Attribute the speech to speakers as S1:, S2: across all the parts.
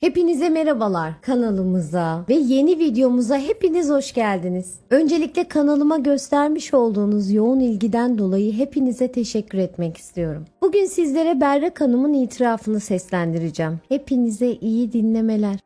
S1: Hepinize merhabalar kanalımıza ve yeni videomuza hepiniz hoş geldiniz. Öncelikle kanalıma göstermiş olduğunuz yoğun ilgiden dolayı hepinize teşekkür etmek istiyorum. Bugün sizlere Berrak Hanım'ın itirafını seslendireceğim. Hepinize iyi dinlemeler.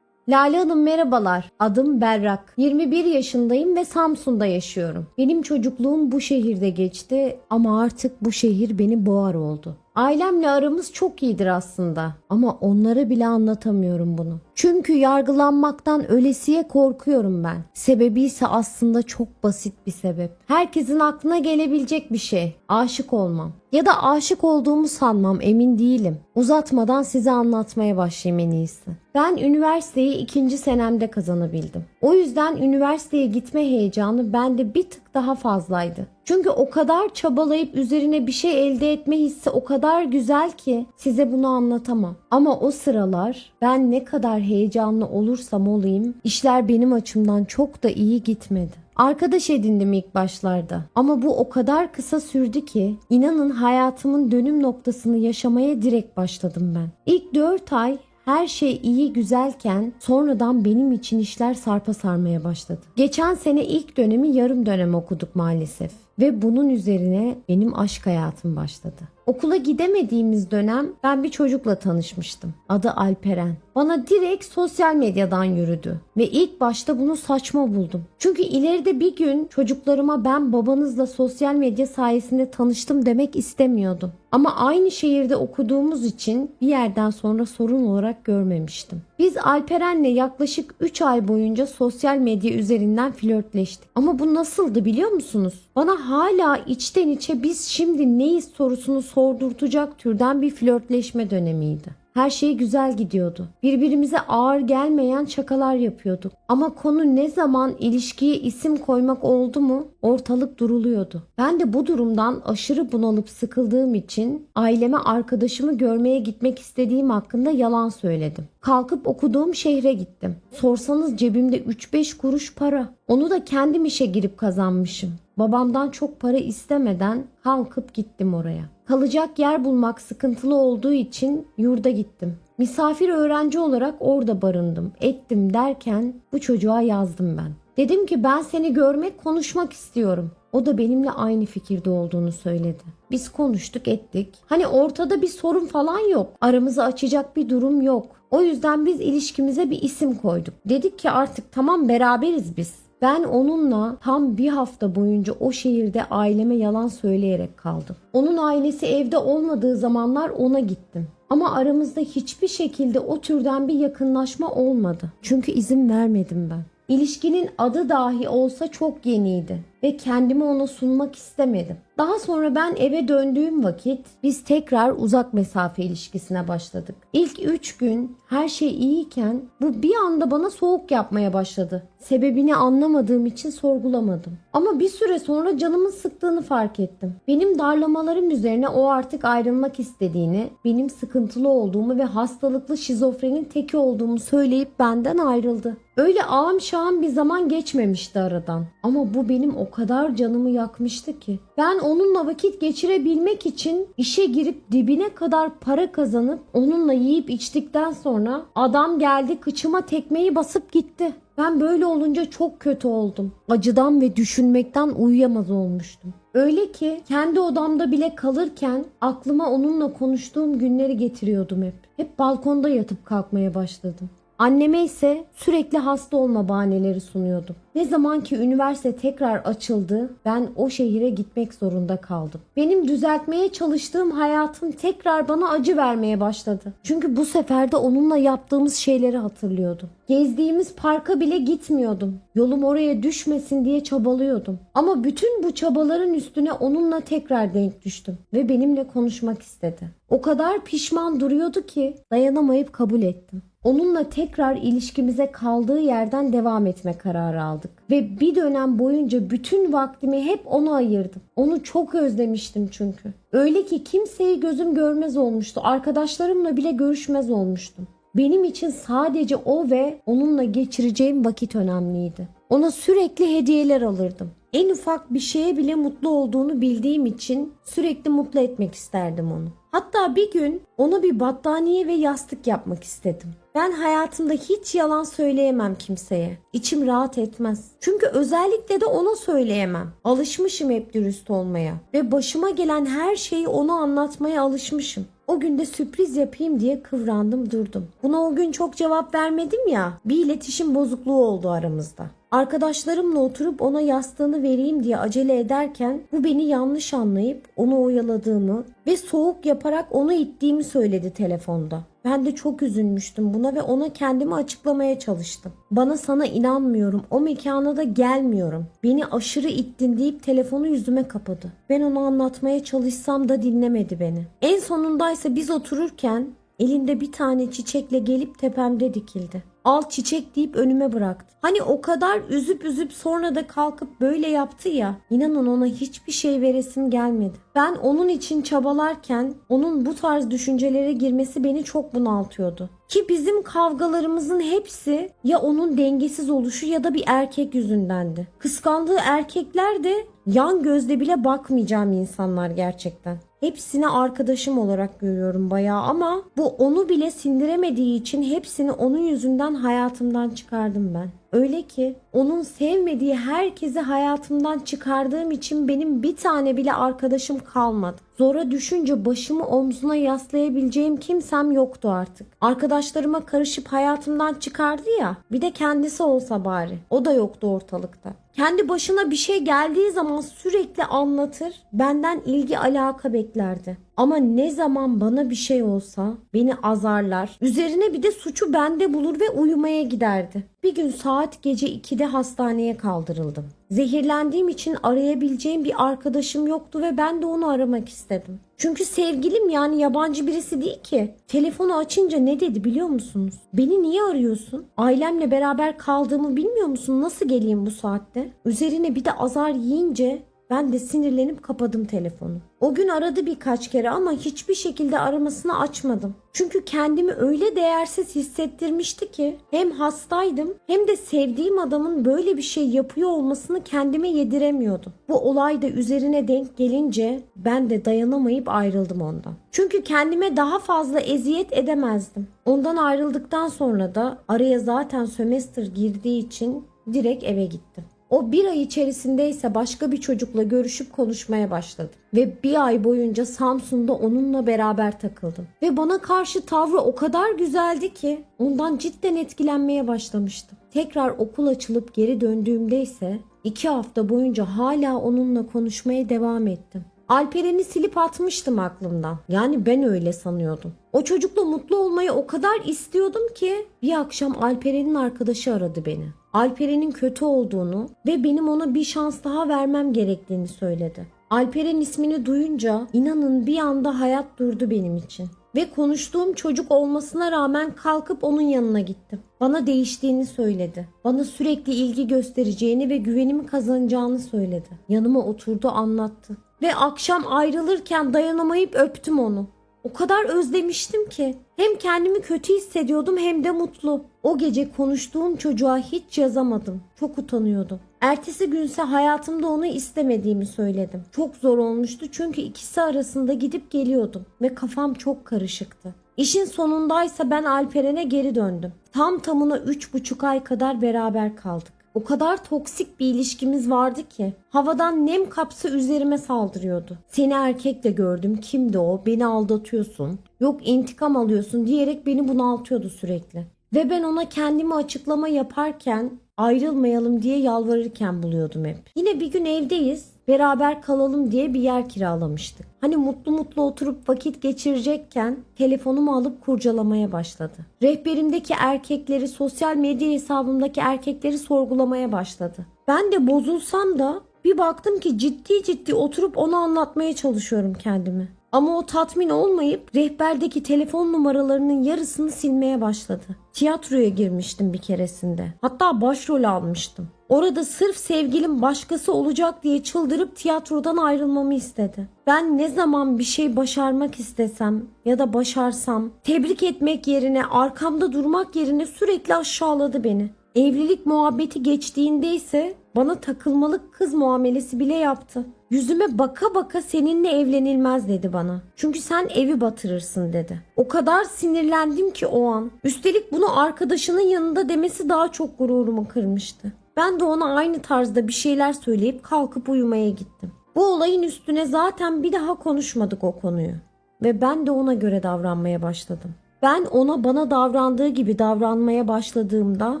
S1: Lale Hanım merhabalar. Adım Berrak. 21 yaşındayım ve Samsun'da yaşıyorum. Benim çocukluğum bu şehirde geçti ama artık bu şehir beni boğar oldu. Ailemle aramız çok iyidir aslında ama onlara bile anlatamıyorum bunu. Çünkü yargılanmaktan ölesiye korkuyorum ben. Sebebi ise aslında çok basit bir sebep. Herkesin aklına gelebilecek bir şey. Aşık olmam. Ya da aşık olduğumu sanmam emin değilim. Uzatmadan size anlatmaya başlayayım en iyisi. Ben üniversiteyi ikinci senemde kazanabildim. O yüzden üniversiteye gitme heyecanı bende bir tık daha fazlaydı. Çünkü o kadar çabalayıp üzerine bir şey elde etme hissi o kadar güzel ki size bunu anlatamam. Ama o sıralar ben ne kadar heyecanlı olursam olayım işler benim açımdan çok da iyi gitmedi. Arkadaş edindim ilk başlarda ama bu o kadar kısa sürdü ki inanın hayatımın dönüm noktasını yaşamaya direkt başladım ben. İlk 4 ay her şey iyi güzelken sonradan benim için işler sarpa sarmaya başladı. Geçen sene ilk dönemi yarım dönem okuduk maalesef ve bunun üzerine benim aşk hayatım başladı. Okula gidemediğimiz dönem ben bir çocukla tanışmıştım. Adı Alperen. Bana direkt sosyal medyadan yürüdü ve ilk başta bunu saçma buldum. Çünkü ileride bir gün çocuklarıma ben babanızla sosyal medya sayesinde tanıştım demek istemiyordum. Ama aynı şehirde okuduğumuz için bir yerden sonra sorun olarak görmemiştim. Biz Alperen'le yaklaşık 3 ay boyunca sosyal medya üzerinden flörtleştik. Ama bu nasıldı biliyor musunuz? Bana hala içten içe biz şimdi neyiz sorusunu sordurtacak türden bir flörtleşme dönemiydi. Her şey güzel gidiyordu. Birbirimize ağır gelmeyen şakalar yapıyorduk. Ama konu ne zaman ilişkiye isim koymak oldu mu ortalık duruluyordu. Ben de bu durumdan aşırı bunalıp sıkıldığım için aileme arkadaşımı görmeye gitmek istediğim hakkında yalan söyledim. Kalkıp okuduğum şehre gittim. Sorsanız cebimde 3-5 kuruş para. Onu da kendim işe girip kazanmışım. Babamdan çok para istemeden kalkıp gittim oraya. Kalacak yer bulmak sıkıntılı olduğu için yurda gittim. Misafir öğrenci olarak orada barındım, ettim derken bu çocuğa yazdım ben. Dedim ki ben seni görmek, konuşmak istiyorum. O da benimle aynı fikirde olduğunu söyledi. Biz konuştuk, ettik. Hani ortada bir sorun falan yok. Aramızı açacak bir durum yok. O yüzden biz ilişkimize bir isim koyduk. Dedik ki artık tamam beraberiz biz. Ben onunla tam bir hafta boyunca o şehirde aileme yalan söyleyerek kaldım. Onun ailesi evde olmadığı zamanlar ona gittim. Ama aramızda hiçbir şekilde o türden bir yakınlaşma olmadı. Çünkü izin vermedim ben. İlişkinin adı dahi olsa çok yeniydi ve kendimi ona sunmak istemedim. Daha sonra ben eve döndüğüm vakit biz tekrar uzak mesafe ilişkisine başladık. İlk 3 gün her şey iyiyken bu bir anda bana soğuk yapmaya başladı. Sebebini anlamadığım için sorgulamadım. Ama bir süre sonra canımın sıktığını fark ettim. Benim darlamalarım üzerine o artık ayrılmak istediğini, benim sıkıntılı olduğumu ve hastalıklı şizofrenin teki olduğumu söyleyip benden ayrıldı. Öyle ağam şahım bir zaman geçmemişti aradan. Ama bu benim o kadar canımı yakmıştı ki. Ben onunla vakit geçirebilmek için işe girip dibine kadar para kazanıp onunla yiyip içtikten sonra adam geldi kıçıma tekmeyi basıp gitti. Ben böyle olunca çok kötü oldum. Acıdan ve düşünmekten uyuyamaz olmuştum. Öyle ki kendi odamda bile kalırken aklıma onunla konuştuğum günleri getiriyordum hep. Hep balkonda yatıp kalkmaya başladım. Anneme ise sürekli hasta olma bahaneleri sunuyordum. Ne zaman ki üniversite tekrar açıldı, ben o şehire gitmek zorunda kaldım. Benim düzeltmeye çalıştığım hayatım tekrar bana acı vermeye başladı. Çünkü bu sefer de onunla yaptığımız şeyleri hatırlıyordum. Gezdiğimiz parka bile gitmiyordum. Yolum oraya düşmesin diye çabalıyordum. Ama bütün bu çabaların üstüne onunla tekrar denk düştüm ve benimle konuşmak istedi. O kadar pişman duruyordu ki dayanamayıp kabul ettim. Onunla tekrar ilişkimize kaldığı yerden devam etme kararı aldık. Ve bir dönem boyunca bütün vaktimi hep ona ayırdım. Onu çok özlemiştim çünkü. Öyle ki kimseyi gözüm görmez olmuştu. Arkadaşlarımla bile görüşmez olmuştum. Benim için sadece o ve onunla geçireceğim vakit önemliydi. Ona sürekli hediyeler alırdım. En ufak bir şeye bile mutlu olduğunu bildiğim için sürekli mutlu etmek isterdim onu. Hatta bir gün ona bir battaniye ve yastık yapmak istedim. Ben hayatımda hiç yalan söyleyemem kimseye. İçim rahat etmez. Çünkü özellikle de ona söyleyemem. Alışmışım hep dürüst olmaya ve başıma gelen her şeyi ona anlatmaya alışmışım. O gün de sürpriz yapayım diye kıvrandım durdum. Buna o gün çok cevap vermedim ya. Bir iletişim bozukluğu oldu aramızda. Arkadaşlarımla oturup ona yastığını vereyim diye acele ederken bu beni yanlış anlayıp onu oyaladığımı ve soğuk yaparak onu ittiğimi söyledi telefonda. Ben de çok üzülmüştüm buna ve ona kendimi açıklamaya çalıştım. Bana sana inanmıyorum, o mekana da gelmiyorum. Beni aşırı ittin deyip telefonu yüzüme kapadı. Ben onu anlatmaya çalışsam da dinlemedi beni. En sonundaysa biz otururken elinde bir tane çiçekle gelip tepemde dikildi. Al çiçek deyip önüme bıraktı. Hani o kadar üzüp üzüp sonra da kalkıp böyle yaptı ya. İnanın ona hiçbir şey veresim gelmedi. Ben onun için çabalarken onun bu tarz düşüncelere girmesi beni çok bunaltıyordu. Ki bizim kavgalarımızın hepsi ya onun dengesiz oluşu ya da bir erkek yüzündendi. Kıskandığı erkekler de yan gözle bile bakmayacağım insanlar gerçekten. Hepsini arkadaşım olarak görüyorum bayağı ama bu onu bile sindiremediği için hepsini onun yüzünden hayatımdan çıkardım ben. Öyle ki onun sevmediği herkesi hayatımdan çıkardığım için benim bir tane bile arkadaşım kalmadı. Zora düşünce başımı omzuna yaslayabileceğim kimsem yoktu artık. Arkadaşlarıma karışıp hayatımdan çıkardı ya bir de kendisi olsa bari. O da yoktu ortalıkta. Kendi başına bir şey geldiği zaman sürekli anlatır, benden ilgi alaka beklerdi. Ama ne zaman bana bir şey olsa beni azarlar, üzerine bir de suçu bende bulur ve uyumaya giderdi. Bir gün saat gece 2'de hastaneye kaldırıldım. Zehirlendiğim için arayabileceğim bir arkadaşım yoktu ve ben de onu aramak istedim. Çünkü sevgilim yani yabancı birisi değil ki. Telefonu açınca ne dedi biliyor musunuz? Beni niye arıyorsun? Ailemle beraber kaldığımı bilmiyor musun? Nasıl geleyim bu saatte? Üzerine bir de azar yiyince ben de sinirlenip kapadım telefonu. O gün aradı birkaç kere ama hiçbir şekilde aramasını açmadım. Çünkü kendimi öyle değersiz hissettirmişti ki hem hastaydım hem de sevdiğim adamın böyle bir şey yapıyor olmasını kendime yediremiyordum. Bu olay da üzerine denk gelince ben de dayanamayıp ayrıldım ondan. Çünkü kendime daha fazla eziyet edemezdim. Ondan ayrıldıktan sonra da araya zaten sömestr girdiği için direkt eve gittim. O bir ay içerisinde ise başka bir çocukla görüşüp konuşmaya başladı. Ve bir ay boyunca Samsun'da onunla beraber takıldım. Ve bana karşı tavrı o kadar güzeldi ki ondan cidden etkilenmeye başlamıştım. Tekrar okul açılıp geri döndüğümde ise iki hafta boyunca hala onunla konuşmaya devam ettim. Alperen'i silip atmıştım aklımdan. Yani ben öyle sanıyordum. O çocukla mutlu olmayı o kadar istiyordum ki bir akşam Alperen'in arkadaşı aradı beni. Alperen'in kötü olduğunu ve benim ona bir şans daha vermem gerektiğini söyledi. Alperen ismini duyunca inanın bir anda hayat durdu benim için. Ve konuştuğum çocuk olmasına rağmen kalkıp onun yanına gittim. Bana değiştiğini söyledi. Bana sürekli ilgi göstereceğini ve güvenimi kazanacağını söyledi. Yanıma oturdu anlattı. Ve akşam ayrılırken dayanamayıp öptüm onu. O kadar özlemiştim ki. Hem kendimi kötü hissediyordum hem de mutlu. O gece konuştuğum çocuğa hiç yazamadım. Çok utanıyordum. Ertesi günse hayatımda onu istemediğimi söyledim. Çok zor olmuştu çünkü ikisi arasında gidip geliyordum ve kafam çok karışıktı. İşin sonundaysa ben Alperen'e geri döndüm. Tam tamına üç buçuk ay kadar beraber kaldık. O kadar toksik bir ilişkimiz vardı ki havadan nem kapsa üzerime saldırıyordu. Seni erkekle gördüm kimdi o beni aldatıyorsun yok intikam alıyorsun diyerek beni bunaltıyordu sürekli. Ve ben ona kendimi açıklama yaparken ayrılmayalım diye yalvarırken buluyordum hep. Yine bir gün evdeyiz beraber kalalım diye bir yer kiralamıştık. Hani mutlu mutlu oturup vakit geçirecekken telefonumu alıp kurcalamaya başladı. Rehberimdeki erkekleri, sosyal medya hesabımdaki erkekleri sorgulamaya başladı. Ben de bozulsam da bir baktım ki ciddi ciddi oturup onu anlatmaya çalışıyorum kendimi. Ama o tatmin olmayıp rehberdeki telefon numaralarının yarısını silmeye başladı. Tiyatroya girmiştim bir keresinde. Hatta başrol almıştım. Orada sırf sevgilim başkası olacak diye çıldırıp tiyatrodan ayrılmamı istedi. Ben ne zaman bir şey başarmak istesem ya da başarsam tebrik etmek yerine arkamda durmak yerine sürekli aşağıladı beni. Evlilik muhabbeti geçtiğinde ise bana takılmalık kız muamelesi bile yaptı. Yüzüme baka baka seninle evlenilmez dedi bana. Çünkü sen evi batırırsın dedi. O kadar sinirlendim ki o an. Üstelik bunu arkadaşının yanında demesi daha çok gururumu kırmıştı. Ben de ona aynı tarzda bir şeyler söyleyip kalkıp uyumaya gittim. Bu olayın üstüne zaten bir daha konuşmadık o konuyu. Ve ben de ona göre davranmaya başladım. Ben ona bana davrandığı gibi davranmaya başladığımda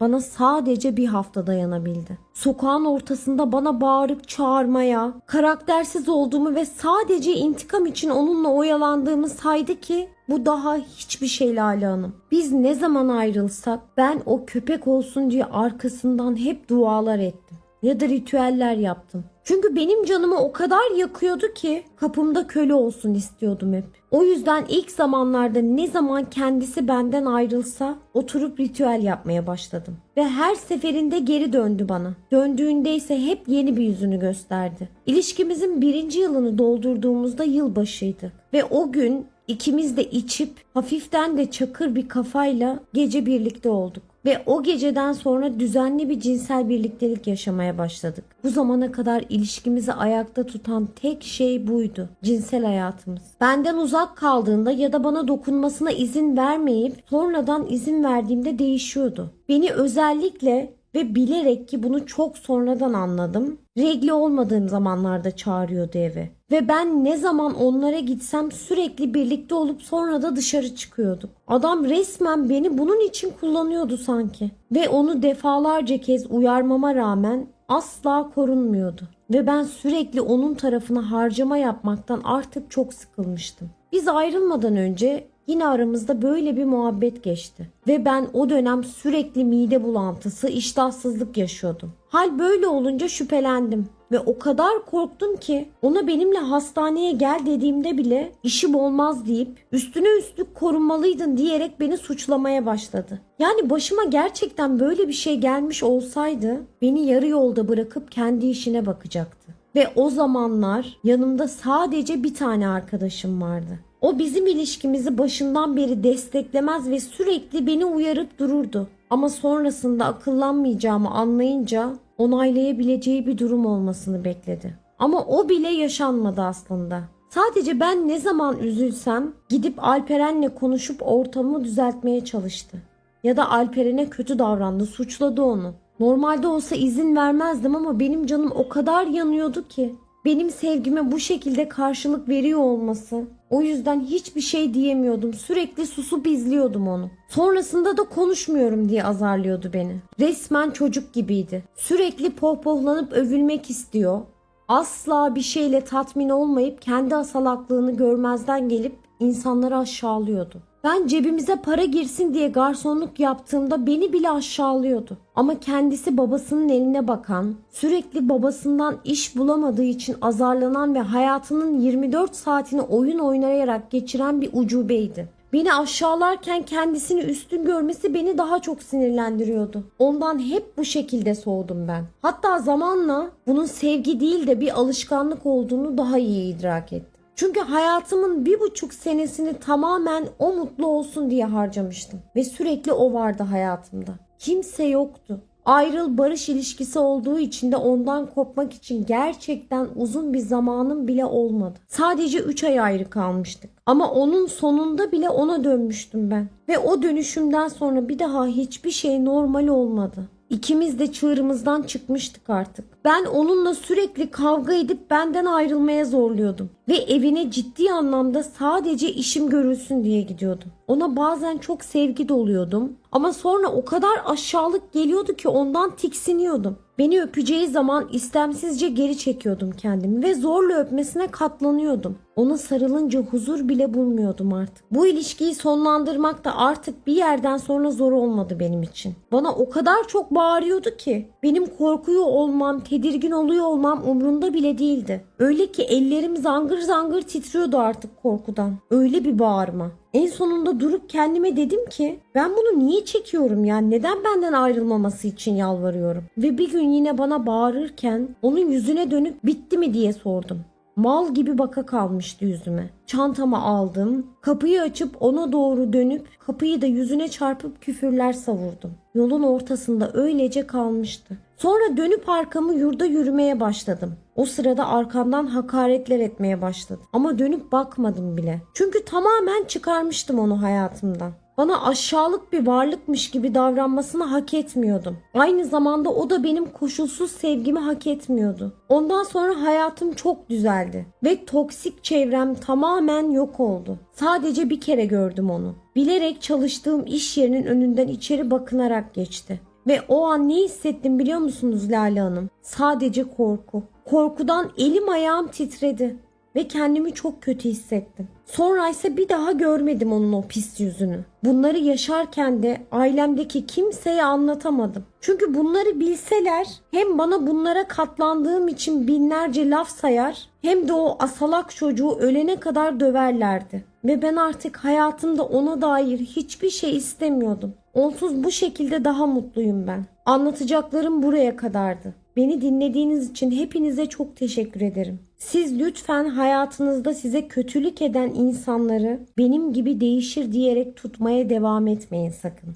S1: bana sadece bir hafta dayanabildi. Sokağın ortasında bana bağırıp çağırmaya, karaktersiz olduğumu ve sadece intikam için onunla oyalandığımı saydı ki bu daha hiçbir şey Lale Hanım. Biz ne zaman ayrılsak ben o köpek olsun diye arkasından hep dualar ettim ya da ritüeller yaptım. Çünkü benim canımı o kadar yakıyordu ki kapımda köle olsun istiyordum hep. O yüzden ilk zamanlarda ne zaman kendisi benden ayrılsa oturup ritüel yapmaya başladım. Ve her seferinde geri döndü bana. Döndüğünde ise hep yeni bir yüzünü gösterdi. İlişkimizin birinci yılını doldurduğumuzda yılbaşıydı. Ve o gün ikimiz de içip hafiften de çakır bir kafayla gece birlikte olduk. Ve o geceden sonra düzenli bir cinsel birliktelik yaşamaya başladık. Bu zamana kadar ilişkimizi ayakta tutan tek şey buydu. Cinsel hayatımız. Benden uzak kaldığında ya da bana dokunmasına izin vermeyip sonradan izin verdiğimde değişiyordu. Beni özellikle ve bilerek ki bunu çok sonradan anladım. Regli olmadığım zamanlarda çağırıyordu eve. Ve ben ne zaman onlara gitsem sürekli birlikte olup sonra da dışarı çıkıyorduk. Adam resmen beni bunun için kullanıyordu sanki. Ve onu defalarca kez uyarmama rağmen asla korunmuyordu. Ve ben sürekli onun tarafına harcama yapmaktan artık çok sıkılmıştım. Biz ayrılmadan önce Yine aramızda böyle bir muhabbet geçti. Ve ben o dönem sürekli mide bulantısı, iştahsızlık yaşıyordum. Hal böyle olunca şüphelendim. Ve o kadar korktum ki ona benimle hastaneye gel dediğimde bile işim olmaz deyip üstüne üstlük korunmalıydın diyerek beni suçlamaya başladı. Yani başıma gerçekten böyle bir şey gelmiş olsaydı beni yarı yolda bırakıp kendi işine bakacaktı. Ve o zamanlar yanımda sadece bir tane arkadaşım vardı. O bizim ilişkimizi başından beri desteklemez ve sürekli beni uyarıp dururdu. Ama sonrasında akıllanmayacağımı anlayınca onaylayabileceği bir durum olmasını bekledi. Ama o bile yaşanmadı aslında. Sadece ben ne zaman üzülsem gidip Alperen'le konuşup ortamı düzeltmeye çalıştı. Ya da Alperen'e kötü davrandı, suçladı onu. Normalde olsa izin vermezdim ama benim canım o kadar yanıyordu ki. Benim sevgime bu şekilde karşılık veriyor olması. O yüzden hiçbir şey diyemiyordum. Sürekli susup izliyordum onu. Sonrasında da konuşmuyorum diye azarlıyordu beni. Resmen çocuk gibiydi. Sürekli pohpohlanıp övülmek istiyor. Asla bir şeyle tatmin olmayıp kendi asalaklığını görmezden gelip insanları aşağılıyordu. Ben cebimize para girsin diye garsonluk yaptığımda beni bile aşağılıyordu. Ama kendisi babasının eline bakan, sürekli babasından iş bulamadığı için azarlanan ve hayatının 24 saatini oyun oynayarak geçiren bir ucubeydi. Beni aşağılarken kendisini üstün görmesi beni daha çok sinirlendiriyordu. Ondan hep bu şekilde soğudum ben. Hatta zamanla bunun sevgi değil de bir alışkanlık olduğunu daha iyi idrak ettim. Çünkü hayatımın bir buçuk senesini tamamen o mutlu olsun diye harcamıştım. Ve sürekli o vardı hayatımda. Kimse yoktu. Ayrıl barış ilişkisi olduğu için de ondan kopmak için gerçekten uzun bir zamanım bile olmadı. Sadece 3 ay ayrı kalmıştık. Ama onun sonunda bile ona dönmüştüm ben. Ve o dönüşümden sonra bir daha hiçbir şey normal olmadı. İkimiz de çığırımızdan çıkmıştık artık. Ben onunla sürekli kavga edip benden ayrılmaya zorluyordum. Ve evine ciddi anlamda sadece işim görülsün diye gidiyordum. Ona bazen çok sevgi doluyordum. Ama sonra o kadar aşağılık geliyordu ki ondan tiksiniyordum. Beni öpeceği zaman istemsizce geri çekiyordum kendimi ve zorla öpmesine katlanıyordum. Ona sarılınca huzur bile bulmuyordum artık. Bu ilişkiyi sonlandırmak da artık bir yerden sonra zor olmadı benim için. Bana o kadar çok bağırıyordu ki benim korkuyor olmam, tedirgin oluyor olmam umrunda bile değildi. Öyle ki ellerim zangır zangır titriyordu artık korkudan. Öyle bir bağırma. En sonunda durup kendime dedim ki ben bunu niye çekiyorum ya? Neden benden ayrılmaması için yalvarıyorum? Ve bir gün yine bana bağırırken onun yüzüne dönüp bitti mi diye sordum. mal gibi baka kalmıştı yüzüme. Çantamı aldım. Kapıyı açıp ona doğru dönüp kapıyı da yüzüne çarpıp küfürler savurdum. Yolun ortasında öylece kalmıştı. Sonra dönüp arkamı yurda yürümeye başladım. O sırada arkamdan hakaretler etmeye başladı. Ama dönüp bakmadım bile. Çünkü tamamen çıkarmıştım onu hayatımdan. Bana aşağılık bir varlıkmış gibi davranmasını hak etmiyordum. Aynı zamanda o da benim koşulsuz sevgimi hak etmiyordu. Ondan sonra hayatım çok düzeldi ve toksik çevrem tamamen yok oldu. Sadece bir kere gördüm onu. Bilerek çalıştığım iş yerinin önünden içeri bakınarak geçti. Ve o an ne hissettim biliyor musunuz Lale Hanım? Sadece korku. Korkudan elim ayağım titredi ve kendimi çok kötü hissettim. Sonra ise bir daha görmedim onun o pis yüzünü. Bunları yaşarken de ailemdeki kimseye anlatamadım. Çünkü bunları bilseler hem bana bunlara katlandığım için binlerce laf sayar hem de o asalak çocuğu ölene kadar döverlerdi. Ve ben artık hayatımda ona dair hiçbir şey istemiyordum. Onsuz bu şekilde daha mutluyum ben. Anlatacaklarım buraya kadardı. Beni dinlediğiniz için hepinize çok teşekkür ederim. Siz lütfen hayatınızda size kötülük eden insanları benim gibi değişir diyerek tutmaya devam etmeyin sakın.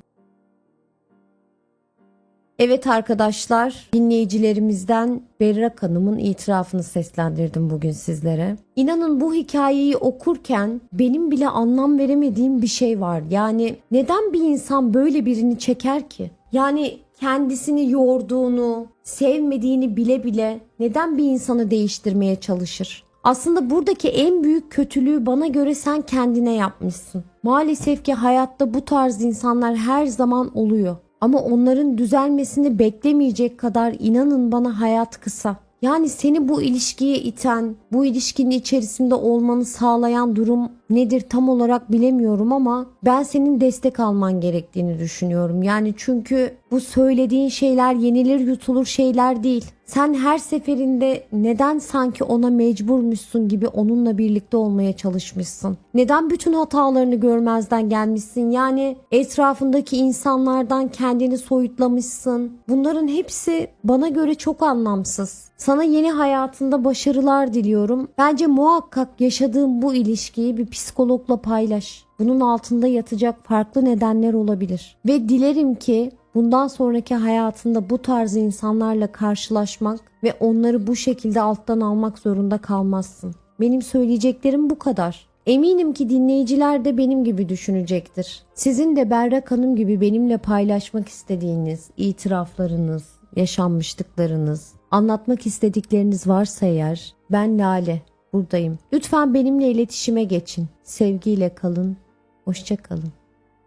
S1: Evet arkadaşlar, dinleyicilerimizden Berrak Hanım'ın itirafını seslendirdim bugün sizlere. İnanın bu hikayeyi okurken benim bile anlam veremediğim bir şey var. Yani neden bir insan böyle birini çeker ki? Yani kendisini yorduğunu, sevmediğini bile bile neden bir insanı değiştirmeye çalışır? Aslında buradaki en büyük kötülüğü bana göre sen kendine yapmışsın. Maalesef ki hayatta bu tarz insanlar her zaman oluyor. Ama onların düzelmesini beklemeyecek kadar inanın bana hayat kısa. Yani seni bu ilişkiye iten, bu ilişkinin içerisinde olmanı sağlayan durum nedir tam olarak bilemiyorum ama ben senin destek alman gerektiğini düşünüyorum. Yani çünkü bu söylediğin şeyler yenilir yutulur şeyler değil. Sen her seferinde neden sanki ona mecburmuşsun gibi onunla birlikte olmaya çalışmışsın? Neden bütün hatalarını görmezden gelmişsin? Yani etrafındaki insanlardan kendini soyutlamışsın. Bunların hepsi bana göre çok anlamsız. Sana yeni hayatında başarılar diliyorum. Bence muhakkak yaşadığın bu ilişkiyi bir psikologla paylaş. Bunun altında yatacak farklı nedenler olabilir. Ve dilerim ki bundan sonraki hayatında bu tarz insanlarla karşılaşmak ve onları bu şekilde alttan almak zorunda kalmazsın. Benim söyleyeceklerim bu kadar. Eminim ki dinleyiciler de benim gibi düşünecektir. Sizin de Berrak Hanım gibi benimle paylaşmak istediğiniz itiraflarınız, yaşanmışlıklarınız, anlatmak istedikleriniz varsa eğer ben Lale buradayım. Lütfen benimle iletişime geçin. Sevgiyle kalın. Hoşça kalın.